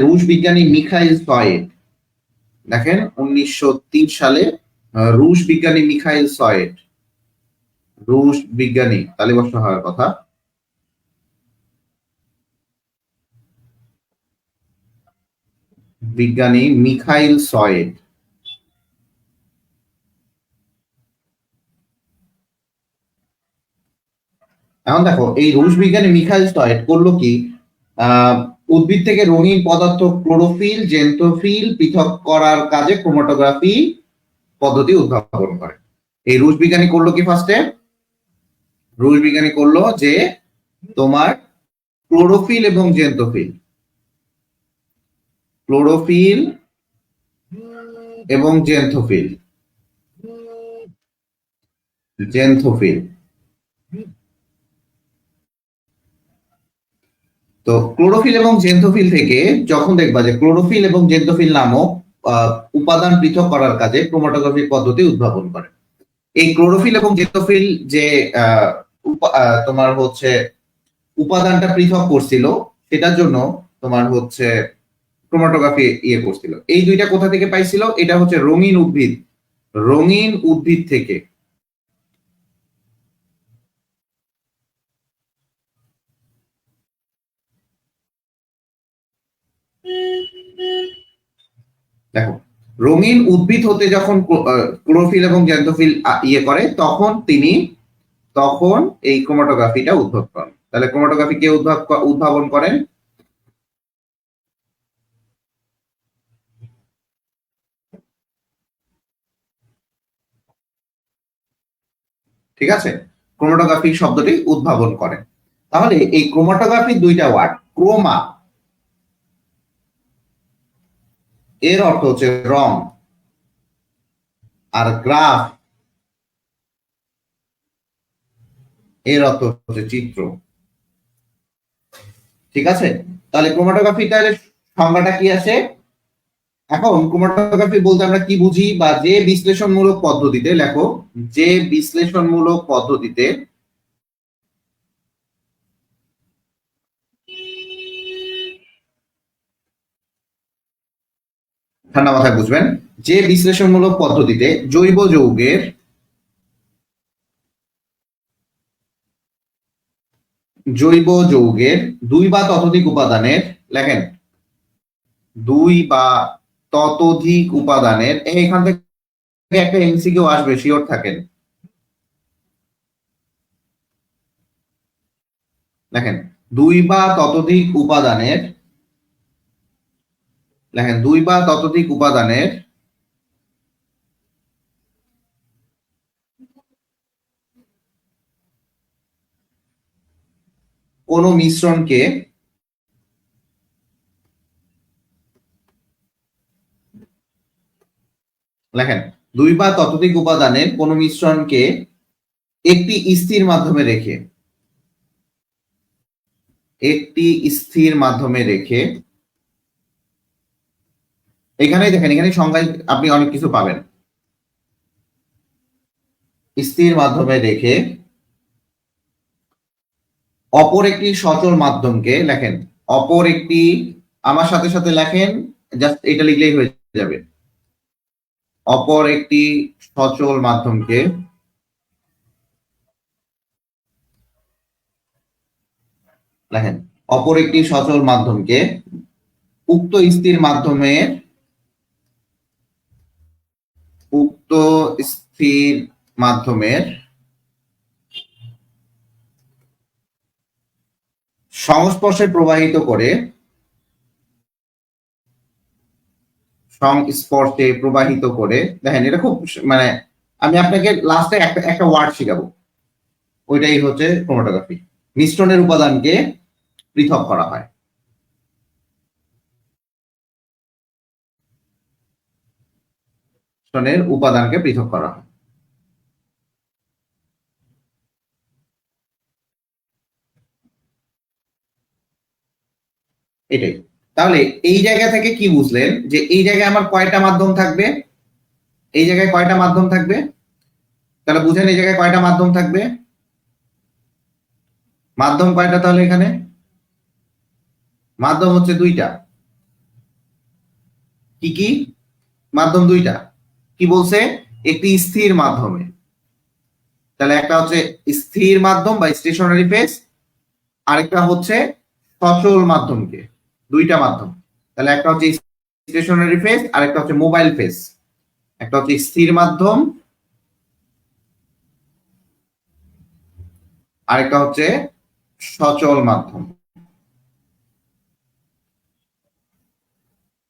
রুশ বিজ্ঞানী মিখাইল সয়েড দেখেন উনিশশো তিন সালে রুশ বিজ্ঞানী মিখাইল সয়েড রুশ বিজ্ঞানী তালিবাসা হওয়ার কথা। বিজ্ঞানী মিখাইল সয়েড এখন দেখো এই রুশ বিজ্ঞানী মিখাইল সয়েড করল কি? আহ, উদ্ভিদ থেকে রঙিন পদার্থ ক্লোরোফিল জেন্টোফিল পৃথক করার কাজে ক্রোমাটোগ্রাফি পদ্ধতি উদ্ভাবন করে। এই রুশ বিজ্ঞানী করল কি ফার্স্টে রুশ বিজ্ঞানী করল যে তোমার ক্লোরোফিল এবং জেন্টোফিল ক্লোরোফিল এবং জেন্থোফিল। জেন্থোফিল। তো ক্লোরোফিল এবং জেন্থোফিল থেকে যখন দেখবা যে ক্লোরোফিল এবং জেন্থোফিল নামক উপাদান পৃথক করার কাজে ক্রোমাটোগ্রাফি পদ্ধতি উদ্ভাবন করে। এই ক্লোরোফিল এবং জেন্থোফিল যে তোমার হচ্ছে উপাদানটা পৃথক করছিল, সেটার জন্য তোমার হচ্ছে ক্রোমাটোগ্রাফি ইয়ে করছিল। এই দুইটা কোথা থেকে পাইছিল? এটা হচ্ছে রঙিন উদ্ভিদ। রঙিন উদ্ভিদ থেকে। দেখো, রঙিন উদ্ভিদ হতে যখন ক্লোরোফিল এবং জ্যান্থোফিল ইয়ে করে, তখন তিনি, তখন এই ক্রোমাটোগ্রাফিটা উদ্ভব করেন। তাহলে ক্রোমাটোগ্রাফি কে উদ্ভাব উদ্ভাবন করেন? ঠিক আছে? ক্রোমাটোগ্রাফি শব্দটি উদ্ভাবন করেন। তাহলে এই ক্রোমাটোগ্রাফির দুইটা ওয়ার্ড, ক্রোমা। এর অর্থ হচ্ছে রং। আর গ্রাফ এর অর্থ হচ্ছে চিত্র। ঠিক আছে? তাহলে ক্রোমাটোগ্রাফি তাহলে সংজ্ঞাটা কি আছে? এখন ক্রোমাটোগ্রাফি বলতে আমরা কি বুঝি? বা যে বিশ্লেষণমূলক পদ্ধতিতে, লেখো, যে বিশ্লেষণমূলক পদ্ধতিতে ঠান্ডা মাথায় বুঝবেন, যে বিশ্লেষণমূলক পদ্ধতিতে জৈব যৌগের জৈব যৌগের দুই বা ততোধিক উপাদানের, লেখেন, দুই বা ততোধিক উপাদানের এখান থেকে একটা এমসিকিউ আসবে, শিওর থাকেন। দেখেন দুই বা ততোধিক উপাদানের লেখেন দুই বা ততোধিক উপাদানের কোন মিশ্রণকে লেখেন দুই বা ততোধিক উপাদানের কোন মিশ্রণকে একটি স্থির মাধ্যমে রেখে, একটি স্থির মাধ্যমে রেখে এখানেই দেখেন এখানে সংজ্ঞায় আপনি অনেক কিছু পাবেন। স্থির মাধ্যমে রেখে অপর একটি সচল মাধ্যমকে লেখেন। অপর একটি আমার সাথে সাথে লেখেন জাস্ট এটা লিখলেই হয়ে যাবে। অপর একটি সচল মাধ্যমকে লেখেন। অপর একটি সচল মাধ্যমকে উক্ত স্থির মাধ্যমের উক্ত স্থির মাধ্যমের সংস্পর্শে প্রবাহিত করে সংস্পর্শে প্রবাহিত করে, দেখেন এটা খুব মানে আমি আপনাকে লাস্টে একটা একটা ওয়ার্ড শিখাবো। ওইটাই হচ্ছে ক্রোমাটোগ্রাফি মিশ্রণের উপাদানকে পৃথক করা হয়। মিশ্রণের উপাদানকে পৃথক করা হয়। এটাই। তাহলে এই জায়গা থেকে কি বুঝলেন? যে এই জায়গায় আমার কয়টা মাধ্যম থাকবে? এই জায়গায় কয়টা মাধ্যম থাকবে? তাহলে বুঝেন এই জায়গায় কয়টা মাধ্যম থাকবে? মাধ্যম কয়টা তাহলে এখানে? মাধ্যম হচ্ছে দুইটা। কি কি? মাধ্যম দুইটা। কি বলছে? একটি স্থির মাধ্যমে। তাহলে একটা হচ্ছে স্থির মাধ্যম বা স্টেশনারি ফেস আরেকটা হচ্ছে সচল মাধ্যমকে, দুইটা মাধ্যম। তাহলে একটা হচ্ছে স্টেশনারি ফেস আরেকটা হচ্ছে মোবাইল ফেস একটা হচ্ছে স্থির মাধ্যম, আরেকটা হচ্ছে সচল মাধ্যম।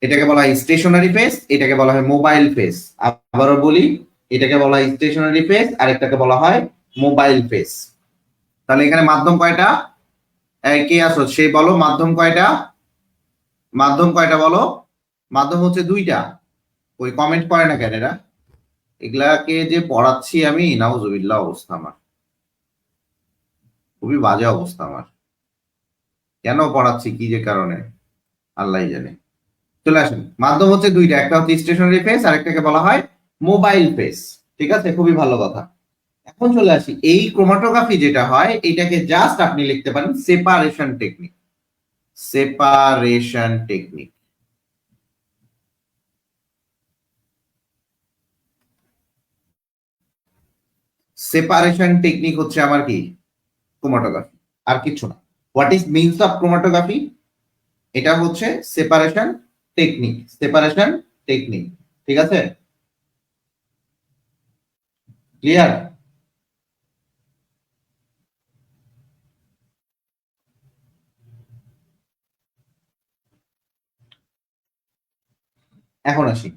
এটাকে বলা হয় স্টেশনারি ফেস এটাকে বলা হয় মোবাইল ফেস আবারও বলি, এটাকে বলা হয় স্টেশনারি ফেস আরেকটাকে বলা হয় মোবাইল ফেস তাহলে এখানে মাধ্যম কয়টা? কে আসো সে বলো, মাধ্যম কয়টা? মাধ্যম কয়টা বলো? মাধ্যম হচ্ছে দুইটা। ওই কমেন্ট করে না কেন এরা? এগুলাকে যে পড়াচ্ছি আমি, নাউজুবিল্লাহ অবস্থা আমার। খুবই বাজে অবস্থা আমার। কেন পড়াচ্ছি কি যে কারণে? আল্লাহ জানে। চলে আসেন। মাধ্যম হচ্ছে দুইটা, একটা হচ্ছে স্টেশনারি ফেস আর একটাকে বলা হয় মোবাইল ফেস ঠিক আছে? খুবই ভালো কথা। এখন চলে আসি। এই ক্রোমাটোগ্রাফি যেটা হয়, এটাকে জাস্ট আপনি লিখতে পারেন separation technique separation technique separation technique হচ্ছে আমার কি? ক্রোমাটোগ্রাফি আর কিছু না। What is means of chromatography এটা হচ্ছে সেপারেশন টেকনিক, সেপারেশন টেকনিক, ঠিক আছে? ক্লিয়ার? এখন আসি।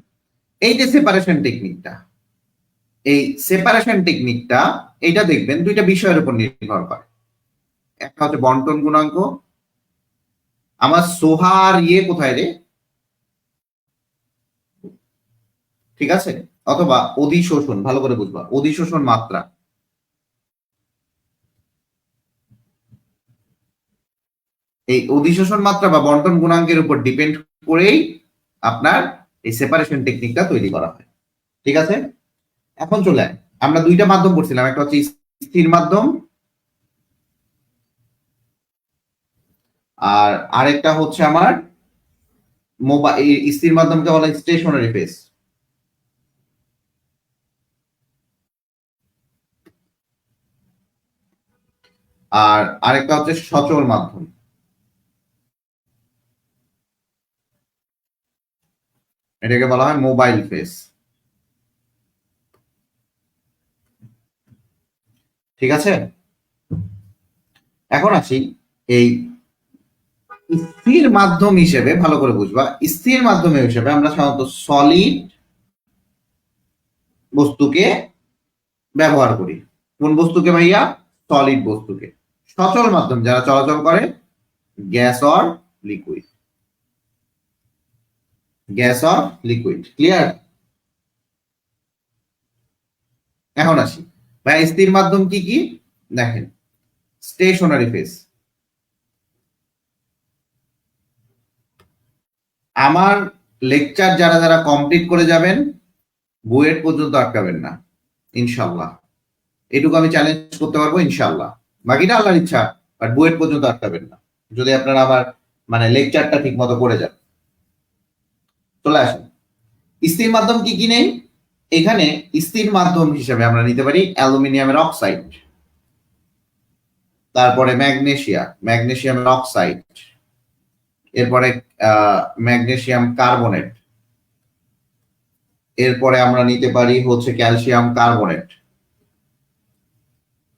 এই যে সেপারেশন টেকনিকটা এই সেপারেশন টেকনিকটা এটা দেখবেন দুইটা বিষয়ের উপর নির্ভর করে। একটা হচ্ছে বন্টন গুণাঙ্ক। আমার সোহার ইয়ে কোথায় রে? ঠিক আছে? অথবা অধিশোষণ, ভালো করে বুঝবা। অধিশোষণ মাত্রা। এই অধিশোষণ মাত্রা বা বন্টন গুণাঙ্কের উপর ডিপেন্ড করেই আপনার এই সেপারেশন টেকনিকটা তৈরি করা হয়। ঠিক আছে? এখন চলে আমরা দুইটা মাধ্যম পড়ছিলাম। একটা হচ্ছে স্থির মাধ্যম আর আরেকটা হচ্ছে আমার মোবাইল স্থির মাধ্যমকে বলা স্টেশনারি ফেস আর আরেকটা হচ্ছে সচল মাধ্যম। এটাকে বলা হয় মোবাইল ফেস। ঠিক আছে? এখন আসি এই স্থির মাধ্যম হিসেবে, ভালো করে বুঝবা, স্থির মাধ্যম হিসেবে আমরা সাধারণত সলিড বস্তুকে ব্যবহার করি। কোন বস্তুকে ভাইয়া? সলিড বস্তুকে। সচল মাধ্যম যারা চলাচল করে, gas or liquid gas or liquid clear এখন আসি। ভাই, স্থির মাধ্যম কি কি? দেখেন স্টেশনারি ফেস আমার লেকচার যারা যারা কমপ্লিট করে যাবেন বুয়েট পর্যন্ত আটকাবেন না, ইনশাল্লাহ। এটুকু আমি চ্যালেঞ্জ করতে পারব, ইনশাল্লাহ। বাকিটা আল্লাহর ইচ্ছা বাট বুয়েট পর্যন্ত আটকাবেন না। যদি আপনারা আবার মানে লেকচারটা ঠিক মতো করে যান। চলে আসেন। স্থির মাধ্যম কি কি নেই? এখানে স্থির মাধ্যম হিসেবে আমরা নিতে পারি অ্যালুমিনিয়ামের অক্সাইড, তারপরে ম্যাগনেশিয়া, ম্যাগনেশিয়ামের অক্সাইড, এরপরে ম্যাগনেশিয়াম কার্বনেট, এরপরে আমরা নিতে পারি হচ্ছে ক্যালসিয়াম কার্বনেট।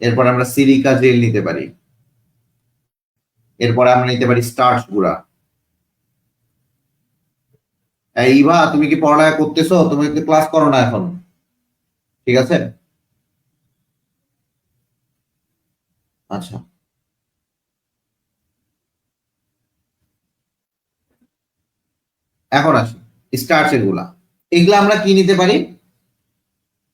এরপরে আমরা সিলিকা জেল নিতে পারি। এরপরে আমরা নিতে পারি স্টার্চ গুঁড়া। ইভা, তুমি কি পড়ালেখা করতেছো? তুমি কি ক্লাস করো না এখন। ঠিক আছে? আচ্ছা। এখন আসি। স্টার্চেরগুলা এগুলা আমরা কি নিতে পারি?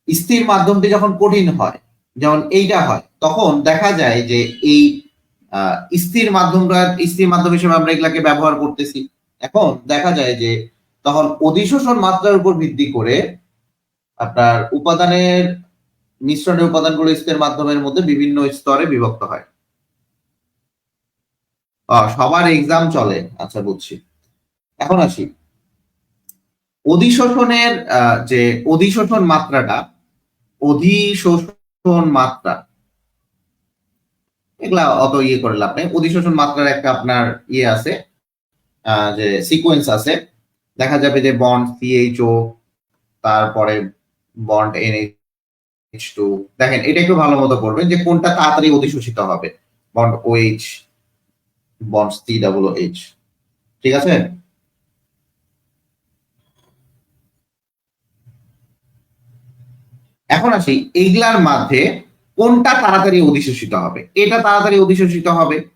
স্থির মাধ্যমটি যখন কঠিন হয় যেমন এইটা হয়, তখন দেখা যায় যে এই স্থির মাধ্যমটা স্থির মাধ্যম হিসেবে আমরা এগুলাকে ব্যবহার করতেছি। এখন দেখা যায় যে তখন অধিশোষণ মাত্রার উপর ভিত্তি করে আপনার উপাদানের, মিশ্রণের উপাদানগুলো স্থির মাধ্যমের মধ্যে বিভিন্ন স্তরে বিভক্ত হয়। সবার এক্সাম চলে আচ্ছা বুঝছি। এখন আসি। অধিশোষণের যে অধিশোষণ মাত্রাটা অধিশোষণ মাত্রা। এগুলা অত ইয়ে করে লাভ নেই। অধিশোষণ মাত্রার একটা আপনার ইয়ে আছে যে সিকোয়েন্স আছে। দেখা যাবে যে বন্ড সিএইচও তারপরে বন্ড এনএইচ টু দেখেন, এটা একটু ভালো মতো করবেন যে কোনটা তাড়াতাড়ি অধিশোষিত হবে। Bond O H bond C double H ঠিক আছে? এখন আসি এইগুলার মধ্যে কোনটা তাড়াতাড়ি অধিশোষিত হবে? এটা তাড়াতাড়ি অধিশোষিত হবে।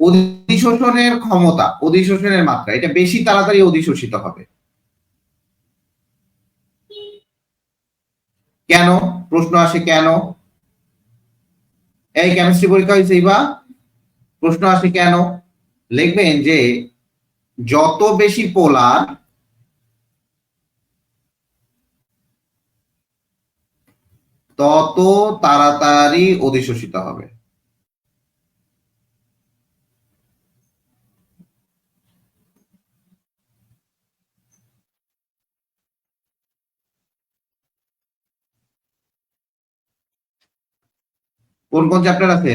অধিশোষণের ক্ষমতা, অধিশোষণের মাত্রা, এটা বেশি তাড়াতাড়ি অধিশোষিত হবে। কেন? প্রশ্ন আসে কেন? এই কেমিস্ট্রি পরীক্ষা হয়েছে বা প্রশ্ন আসে কেন? লিখবেন যে যত বেশি পোলার তত তাড়াতাড়ি অধিশোষিত হবে। কোন কোন চ্যাপ্টার আছে?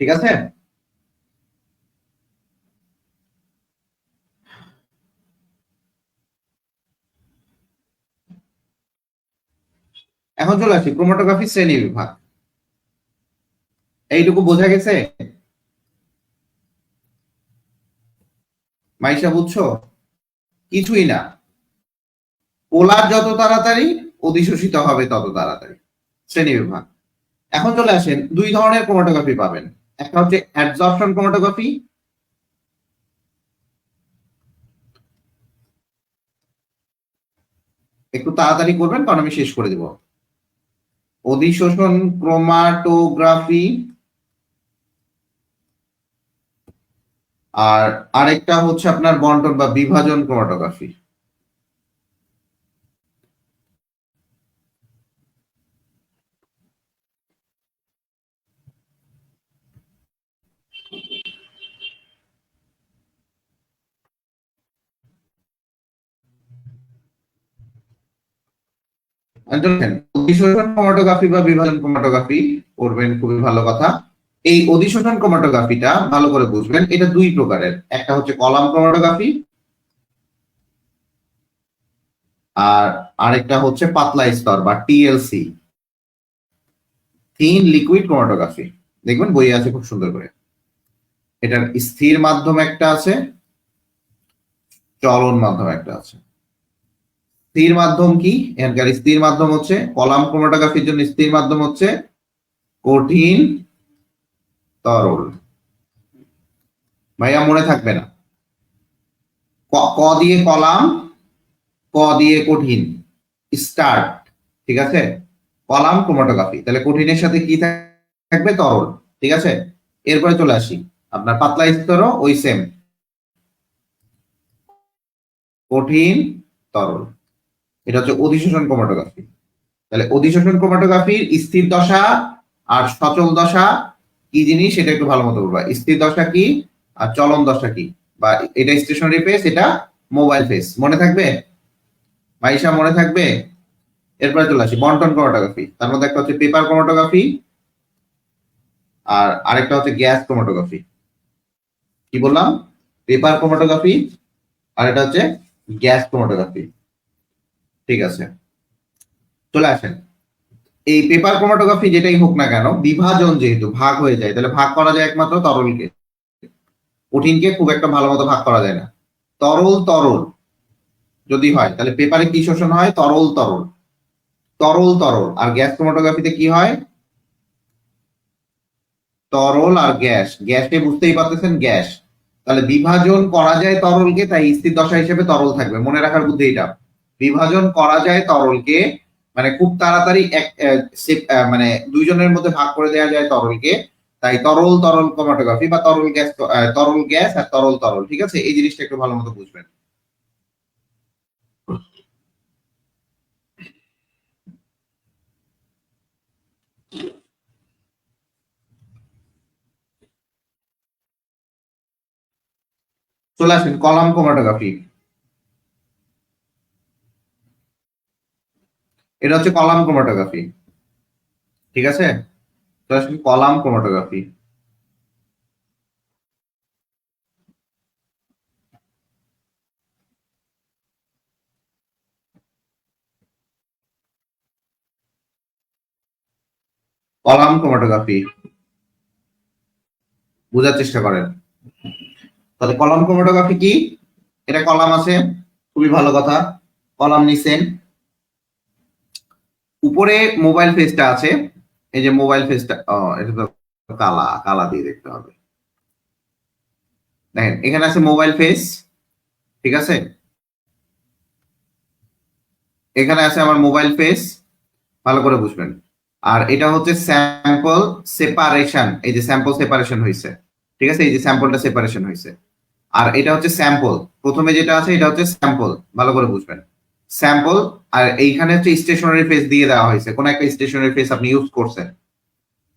ঠিক আছে? এখন চলে আসি ক্রোমাটোগ্রাফি শ্রেণি বিভাগ। এইটুকু বোঝা গেছে? মাইশা, বুঝছ? কিছুই না। পোলার যত তাড়াতাড়ি অধিশোষিত হবে তত তাড়াতাড়ি। শ্রেণি বিভাগ। এখন চলে আসেন, দুই ধরনের ক্রোমাটোগ্রাফি পাবেন। একটা হচ্ছে অ্যাবজর্পশন ক্রোমাটোগ্রাফি একটু তাড়াতাড়ি করবেন, কারণ আমি শেষ করে দেব। অধিশোষণ ক্রোমাটোগ্রাফি। আর আরেকটা হচ্ছে আপনার বন্টন বা বিভাজন ক্রোমাটোগ্রাফি। দেখেন অধিশোষণ ক্রোমাটোগ্রাফি বা বিভাজন ক্রোমাটোগ্রাফি করবেন খুবই ভালো কথা। এই অধিশোষণ ক্রোমাটোগ্রাফিটা ভালো করে বুঝবেন, এটা দুই প্রকারের। একটা হচ্ছে কলাম ক্রোমাটোগ্রাফি আর আরেকটা হচ্ছে পাতলা স্তর বা টিএলসি থিন লিকুইড ক্রোমাটোগ্রাফি দেখবেন বই আছে খুব সুন্দর করে। এটার স্থির মাধ্যম একটা আছে, চলন মাধ্যম একটা আছে। স্থির মাধ্যম কি? এখানকার স্থির মাধ্যম হচ্ছে, কলাম ক্রোমাটোগ্রাফির জন্য স্থির মাধ্যম হচ্ছে কঠিন তরল। ভাইয়া, মনে থাকবে না। ক দিয়ে কলাম, ক দিয়ে কঠিন। স্টার্ট ঠিক আছে? কলাম ক্রোমাটোগ্রাফি তাহলে কঠিনের সাথে কি থাকবে? তরল, ঠিক আছে? এরপরে চলে আসি, আপনার পাতলা স্তরও ওই সেম কঠিন তরল। এটা হচ্ছে অধিশোষণ ক্রোমাটোগ্রাফি। তাহলে অধিশোষণ ক্রোমাটোগ্রাফির স্থির দশা আর সচল দশা কি জিনিস সেটা একটু ভালো মতো বলবা। স্থির দশা কি আর চলন দশা কি? বা এটা স্টেশনারি ফেস এটা মোবাইল ফেস মনে থাকবে? মাইশা, মনে থাকবে? এরপরে চলে আসি, বন্টন ক্রোমাটোগ্রাফি। তার মধ্যে একটা হচ্ছে পেপার ক্রোমাটোগ্রাফি আর আরেকটা হচ্ছে গ্যাস ক্রোমাটোগ্রাফি। কি বললাম? পেপার ক্রোমাটোগ্রাফি আর এটা হচ্ছে গ্যাস ক্রোমাটোগ্রাফি। ঠিক আছে। চলে আসেন। এই পেপার ক্রোমাটোগ্রাফি যেটাই হোক না কেন, বিভাজন যেহেতু, ভাগ হয়ে যায়, তাহলে ভাগ করা যায় একমাত্র তরলকে। কঠিনকে খুব একটা ভালো মতো ভাগ করা যায় না। তরল তরল, যদি হয়, তাহলে পেপারে কি শোষণ হয়? তরল তরল। তরল তরল। আর গ্যাস ক্রোমাটোগ্রাফিতে কি হয়? তরল আর গ্যাস গ্যাসে বুঝতেই পারতেছেন গ্যাস তাহলে বিভাজন করা যায় তরলকে, তাই স্থির দশা হিসেবে তরল থাকবে। মনে রাখার বুদ্ধি এটা বিভাজন করা যায় তরলকে মানে খুব তাড়াতাড়ি এক মানে দুইজনের মধ্যে ভাগ করে দেওয়া যায় তরলকে। তাই তরল তরল ক্রোমাটোগ্রাফি বা তরল গ্যাস তরল গ্যাস আর তরল তরল, ঠিক আছে? এই জিনিসটা একটু ভালো মতো বুঝবেন। চলে আসেন কলাম ক্রোমাটোগ্রাফি। এটা হচ্ছে কলাম ক্রোমাটোগ্রাফি। ঠিক আছে? Column chromatography. Column chromatography. বোঝার চেষ্টা করেন। তাহলে কলাম ক্রোমাটোগ্রাফি কি? এটা কলাম আছে, খুবই ভালো কথা। কলাম নিছেন। উপরে মোবাইল ফেসটা আছে, এই যে মোবাইল ফেসটা এটা তো কালা কালা দিয়ে দেখতে হবে। দেখেন, এখানে আছে মোবাইল ফেস ঠিক আছে? এখানে আছে আমার মোবাইল ফেস ভালো করে বুঝবেন। আর এটা হচ্ছে স্যাম্পল সেপারেশন এই যে স্যাম্পল সেপারেশন হয়েছে। ঠিক আছে? এই যে স্যাম্পলটা সেপারেশন হয়েছে। আর এটা হচ্ছে স্যাম্পল প্রথমে যেটা আছে, এটা হচ্ছে স্যাম্পল ভালো করে বুঝবেন। স্যাম্পল আর এইখানে হচ্ছে স্টেশনারি ফেস দিয়ে দেওয়া হয়েছে। কোন একটা স্টেশনারি ফেস আপনি ইউজ করছেন।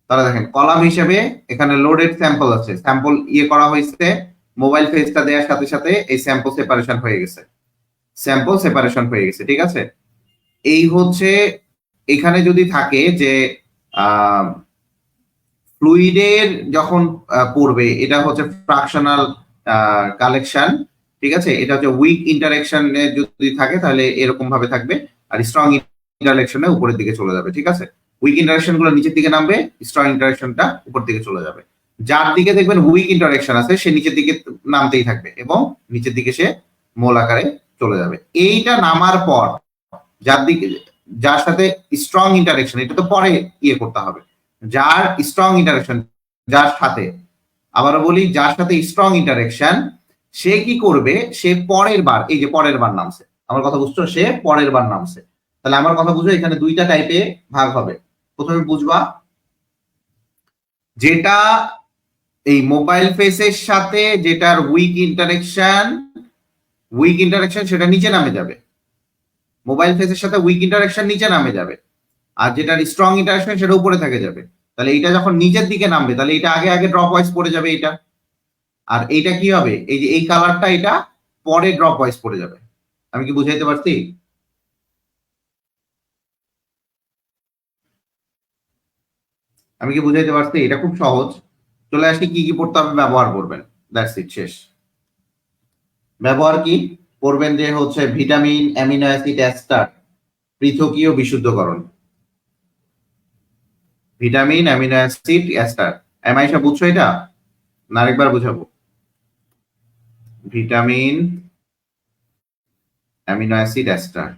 তাহলে দেখেন কলাম হিসেবে এখানে লোডেড স্যাম্পল আছে। স্যাম্পল ইয়ে করা হয়েছে মোবাইল ফেসটা দেওয়ার সাথে সাথে এই স্যাম্পল সেপারেশন হয়ে গেছে। স্যাম্পল সেপারেশন হয়ে গেছে, ঠিক আছে? এই হচ্ছে, এখানে যদি থাকে যে ফ্লুইডের যখন পড়বে, এটা হচ্ছে ফ্রাকশনাল কালেকশন ঠিক আছে? এটা হচ্ছে উইক ইন্টারেকশনে যদি থাকে, তাহলে এরকম ভাবে থাকবে। আর স্ট্রং ইন্টারেকশনে উপরের দিকে চলে যাবে, ঠিক আছে? উইক ইন্টারেকশনগুলো নিচের দিকে নামবে স্ট্রং ইন্টারেকশনটা উপর দিকে চলে যাবে। যার দিকে দেখবেন উইক ইন্টারেকশন আছে, সে নিচের দিকে নামতেই থাকবে এবং নিচের দিকে সে মোল আকারে চলে যাবে। এইটা নামার পর যার দিকে, যার সাথে স্ট্রং ইন্টারেকশন এটা তো পরে ইয়ে করতে হবে। যার স্ট্রং ইন্টারেকশন যার সাথে, আবারও বলি, যার সাথে স্ট্রং ইন্টারেকশন সে কি করবে? সে পরের বার, এই যে পরের বার নামছে। আমার কথা বুঝছ? সে পরের বার নামছে। তাহলে আমার কথা বুঝো, এখানে দুইটা টাইপে ভাগ হবে। প্রথমে বুঝবা, যেটা এই মোবাইল ফেসের সাথে যেটার উইক ইন্টারেকশন উইক ইন্টারেকশন সেটা নিচে নামে যাবে। মোবাইল ফেসের সাথে উইক ইন্টারেকশন নিচে নামে যাবে। আর যেটার স্ট্রং ইন্টারেকশন সেটা উপরে থেকে যাবে। তাহলে এটা যখন নিচের দিকে নামবে, তাহলে এটা আগে আগে ড্রপ ওয়াইজ পড়ে যাবে এটা আর এইটা কি হবে? এই যে এই কালারটা এটা পরে ড্রপ ওয়াইজ পড়ে যাবে। আমি কি বুঝাইতে পারছি? আমি কি বুঝাইতে পারছি? এটা খুব সহজ। চলে আসি কি কি পড়তে হবে? ব্যবহার করবেন। দ্যাটস ইট শেষ। ব্যবহার কি? করবেন যে হচ্ছে ভিটামিন, অ্যামিনো অ্যাসিড অ্যাস্টার পৃথকীয় বিশুদ্ধকরণ। ভিটামিন, অ্যামিনো অ্যাসিড অ্যাস্টার এমআইসা বুঝছ এটা? না আরেকবার বুঝাবো। ভিটামিন, অ্যামিনো অ্যাসিড অ্যাস্টার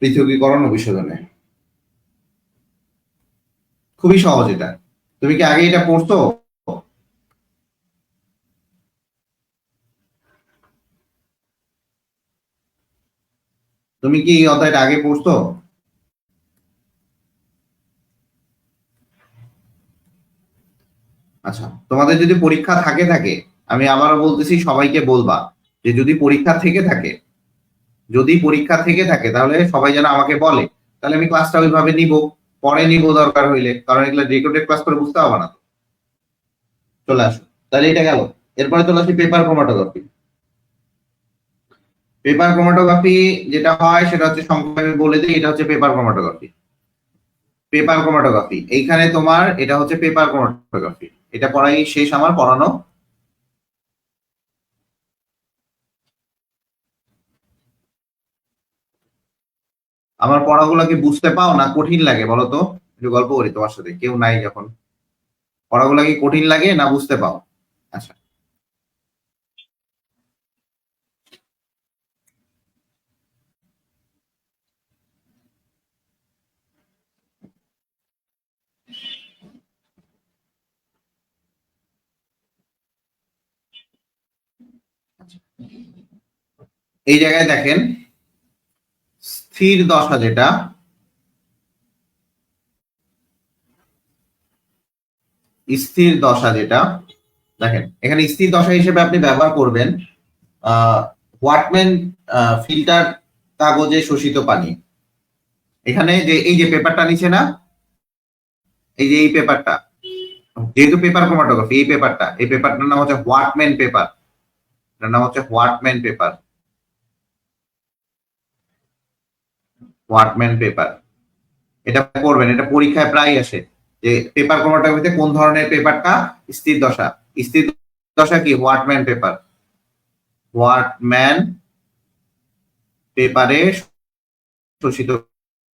পৃথকীকরণ ও বিশোধনে। খুবই সহজ এটা। তুমি কি আগে এটা পড়তো? তুমি কি এই অধ্যায়টা আগে পড়তো? আচ্ছা তোমাদের যদি পরীক্ষা থাকে থাকে, আমি আবারও বলতেছি সবাইকে বলবা যে যদি পরীক্ষা থেকে থাকে, যদি পরীক্ষা থেকে থাকে, তাহলে সবাই যেন আমাকে বলে, তাহলে আমি ক্লাসটা ওইভাবে নিব, পরে নিব দরকার হইলে, কারণ এগুলো রেকর্ডেড ক্লাস করে বুঝতে হবে না। চলে আসো, তাহলে এটা গেল। এরপরে চলে আসি পেপার ক্রোমাটোগ্রাফি পেপার ক্রোমাটোগ্রাফি যেটা হয়, সেটা হচ্ছে সংক্ষেপে বলে দিই, এটা হচ্ছে পেপার ক্রোমাটোগ্রাফি পেপার ক্রোমাটোগ্রাফি এইখানে তোমার এটা হচ্ছে পেপার ক্রোমাটোগ্রাফি এটা পড়াই শেষ আমার, পড়ানো। আমার পড়াগুলো কি বুঝতে পাও না কঠিন লাগে বলো তো? একটু গল্প করি তোমার সাথে, কেউ নাই যখন। পড়াগুলো কি কঠিন লাগে না বুঝতে পাও আচ্ছা এই জায়গায় দেখেন, স্থির দশা যেটা, স্থির দশা যেটা, দেখেন, এখানে স্থির দশা হিসেবে আপনি ব্যবহার করবেন ওয়াটম্যান ফিল্টার কাগজে শোষিত পানি। এখানে যে, এই যে পেপারটা নিচে না, এই যে এই পেপারটা, যেহেতু পেপার ক্রোমাটোগ্রাফি এই পেপারটা, এই পেপারটার নাম হচ্ছে হোয়াটম্যান পেপার। নাম হচ্ছে হোয়াটম্যান পেপার। হোয়াটম্যান পেপার এটা করবেন, এটা পরীক্ষায় প্রায় আসে যে পেপার ক্রোমাটোগ্রাফিতে কোন ধরনের পেপারটা স্থির দশা। স্থির দশা কি? হোয়াটম্যান পেপার হোয়াটম্যান পেপারে শোষিত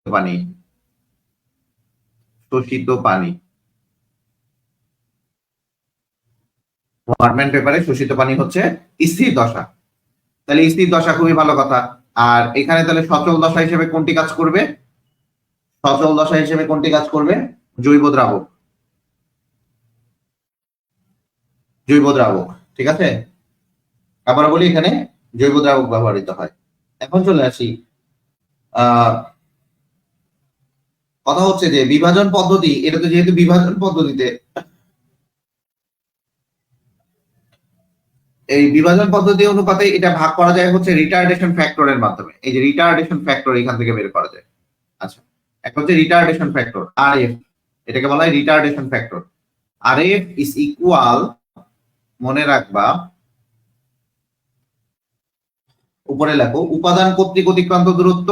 পানি। শোষিত পানি। হোয়াটম্যান পেপারে শোষিত পানি হচ্ছে স্থির দশা। তাহলে স্থির দশা খুবই ভালো কথা। আর এখানে তাহলে সচল দশা হিসেবে কোনটি কাজ করবে? সচল দশা হিসেবে কোনটি কাজ করবে? জৈব দ্রাবক। জৈব দ্রাবক, ঠিক আছে? আবার বলি এখানে জৈব দ্রাবক ব্যবহৃত হয়। এখন চলে আসি কথা হচ্ছে যে বিভাজন পদ্ধতি, এটা তো যেহেতু বিভাজন পদ্ধতিতে এই বিভাজন পদ্ধতি অনুপাতে এটা ভাগ করা যায় হচ্ছে রিটার্ডেশন ফ্যাক্টরের মাধ্যমে। এই যে রিটার্ডেশন ফ্যাক্টর এখান থেকে বের করা যায়। আচ্ছা এক হচ্ছে রিটার্ডেশন ফ্যাক্টর আর এফ এটাকে বলা হয় রিটার্ডেশন ফ্যাক্টর আর এফ ইজ ইকুয়াল মনে রাখবা, উপরে লেখো, উপাদান কর্তৃক অতিক্রান্ত দূরত্ব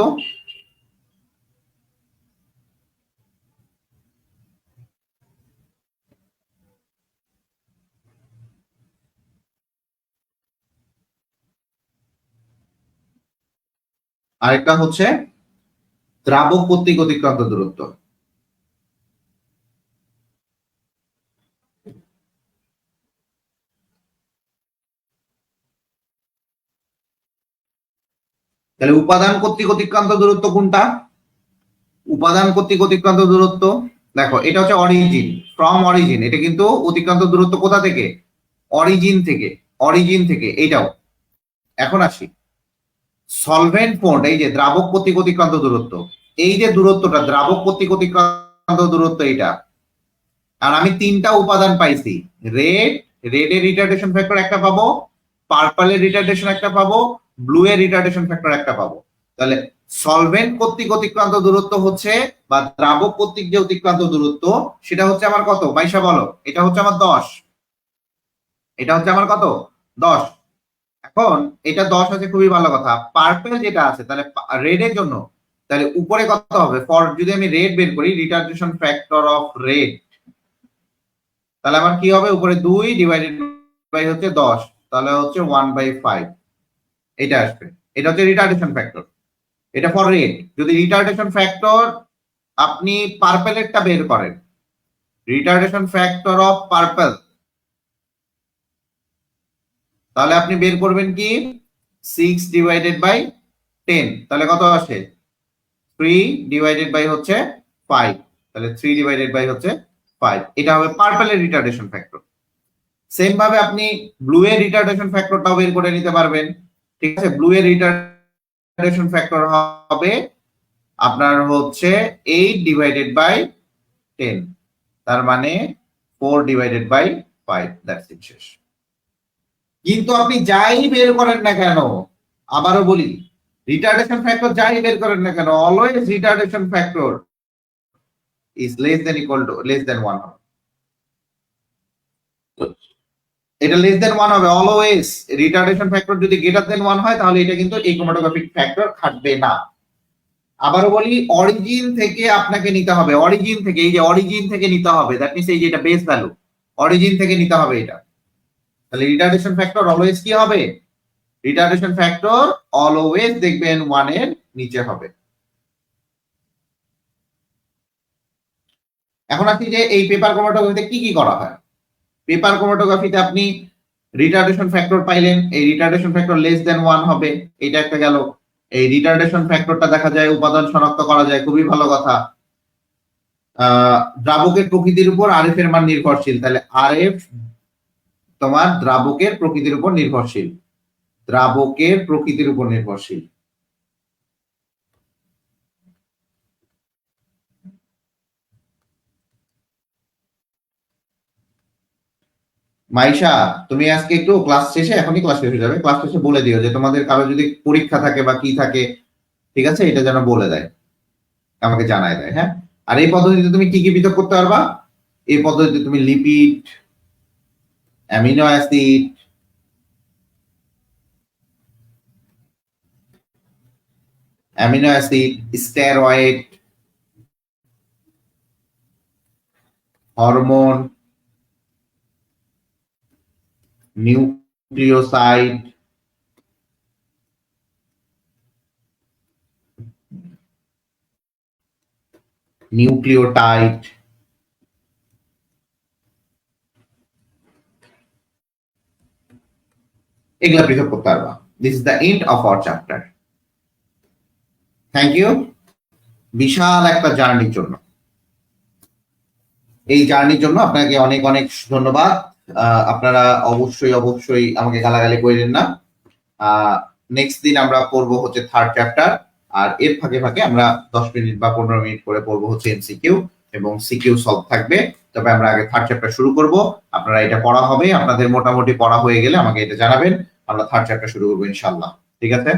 আরেকটা হচ্ছে দ্রাবক কর্তৃক অতিক্রান্ত দূরত্ব। তাহলে উপাদান কর্তৃক অতিক্রান্ত দূরত্ব কোনটা? উপাদান কর্তৃক অতিক্রান্ত দূরত্ব। দেখো, এটা হচ্ছে অরিজিন ফ্রম অরিজিন এটা কিন্তু অতিক্রান্ত দূরত্ব কোথা থেকে? অরিজিন থেকে অরিজিন থেকে এইটাও এখন আসি। সলভেন্ট পোর্ট এই যে দ্রাবক কর্তৃক অতিক্রান্ত দূরত্ব, এই যে দূরত্বটা, দ্রাবক কর্তৃক অতিক্রান্ত দূরত্ব এটা আর আমি তিনটা উপাদান পাইছি রেড রেডের রিটার্ডেশন ফ্যাক্টর একটা পাবো পার্পলের রিটার্ডেশন একটা পাবো ব্লু এর রিটার্ডেশন ফ্যাক্টর একটা পাবো। তাহলে সলভেন্ট কর্তৃক অতিক্রান্ত দূরত্ব হচ্ছে বা দ্রাবক কর্তৃক যে অতিক্রান্ত দূরত্ব, সেটা হচ্ছে আমার কত? বাইশা বলো, এটা হচ্ছে আমার দশ। এটা হচ্ছে আমার কত? দশ। এখন এটা দশ আছে, খুবই ভালো কথা। পার্পেল যেটা আছে, তাহলে রেড এর জন্য, তাহলে উপরে কত হবে? ফর যদি আমি রেড বের করি রিটার্ডেশন ফ্যাক্টর অফ রেড তাহলে আমার কি হবে? উপরে দুই ডিভাইডেড বাই হচ্ছে দশ, তাহলে হচ্ছে ওয়ান বাই ফাইভ এটা আসবে। এটা হচ্ছে রিটার্ডেশন ফ্যাক্টর এটা ফর রেড যদি রিটার্ডেশন ফ্যাক্টর আপনি পার্পেলেরটা বের করেন রিটার্ডেশন ফ্যাক্টর অফ পার্পেল তাহলে আপনি বের করবেন কি? সিক্স ডিভাইডেড বাই টেন তাহলে কত আসে? থ্রি ডিভাইডেড বাই হচ্ছে ফাইভ তাহলে থ্রি ডিভাইডেড বাই হচ্ছে ফাইভ এটা হবে পার্পেলের রিটার্ডেশন ফ্যাক্টর সেম ভাবে আপনি ব্লু এর রিটার্ডেশন ফ্যাক্টরটাও বের করে নিতে পারবেন। ঠিক আছে? ব্লু এর রিটার্ডেশন ফ্যাক্টর হবে আপনার হচ্ছে এইট ডিভাইডেড বাই টেন তার মানে four divided by five that's it শেষ। কিন্তু আপনি যাই বের করেন না কেন, আবারও বলি রিটার্ডেশন ফ্যাক্টর যাই বের করেন না কেন always retardation factor is less than equal to less than one হবে। এটা লেস দেন ওয়ান হবে অলওয়েজ রিটার্ডেশন ফ্যাক্টর যদি গ্রেটার দেন ওয়ান হয়, তাহলে এটা কিন্তু এই ফ্যাক্টর খাটবে না। আবারও বলি অরিজিন থেকে আপনাকে নিতে হবে অরিজিন থেকে, এই যে অরিজিন থেকে নিতে হবে দ্যাট মিনস এই যে এটা বেস ভ্যালু অরিজিন থেকে নিতে হবে এটা। তাহলে রিটার্ডেশন ফ্যাক্টর অলওয়েজ কি হবে? রিটার্ডেশন ফ্যাক্টর অলওয়েজ দেখবেন ওয়ানের নিচে হবে। এখন আপনি যে এই পেপার ক্রোমাটোগ্রাফিতে কি কি করা হয়? পেপার ক্রোমাটোগ্রাফিতে আপনি রিটার্ডেশন ফ্যাক্টর পাইলেন, এই retardation factor less than one হবে, এটা একটা গেল। এই রিটার্ডেশন ফ্যাক্টরটা দেখা যায়, উপাদান শনাক্ত করা যায়, খুবই ভালো কথা। দ্রাবকের প্রকৃতির উপর আরএফ এর মান নির্ভরশীল, তাহলে আরএফ তোমার দ্রাবকের প্রকৃতির উপর নির্ভরশীল। দ্রাবকের প্রকৃতির উপর নির্ভরশীল। মাইশা, তুমি আজকে একটু ক্লাস শেষে এখনই ক্লাস শেষ হয়ে যাবে। ক্লাস শেষে বলে দিও যে তোমাদের কারও যদি পরীক্ষা থাকে বা কি থাকে, ঠিক আছে? এটা যেন বলে দেয়। আমাকে জানায় দেয় হ্যাঁ? আর এই পদ্ধতিতে তুমি কি কি পৃথক করতে পারবা? এই পদ্ধতিতে তুমি lipid amino acid, amino acid, steroid, hormone, nucleoside, nucleotide, এগুলা পৃথক করতে পারবা। This is the end of our chapter thank you বিশাল একটা জার্নির জন্য। এই জার্নির জন্য আপনাকে অনেক অনেক ধন্যবাদ। আপনারা অবশ্যই অবশ্যই আমাকে গালাগালি করেন না। নেক্সট দিন আমরা পড়ব হচ্ছে থার্ড চ্যাপ্টার আর এর ফাঁকে ফাঁকে আমরা দশ মিনিট বা পনেরো মিনিট করে পড়ব হচ্ছে এমসিকিউ এবং সিকিউ সলভ থাকবে। তবে আমরা আগে থার্ড চ্যাপ্টার শুরু করব। আপনারা এটা পড়া হবে। আপনাদের মোটামুটি পড়া হয়ে গেলে আমাকে এটা জানাবেন। আমরা থার্ড চ্যাপ্টার শুরু করব ইনশাল্লাহ ঠিক আছে?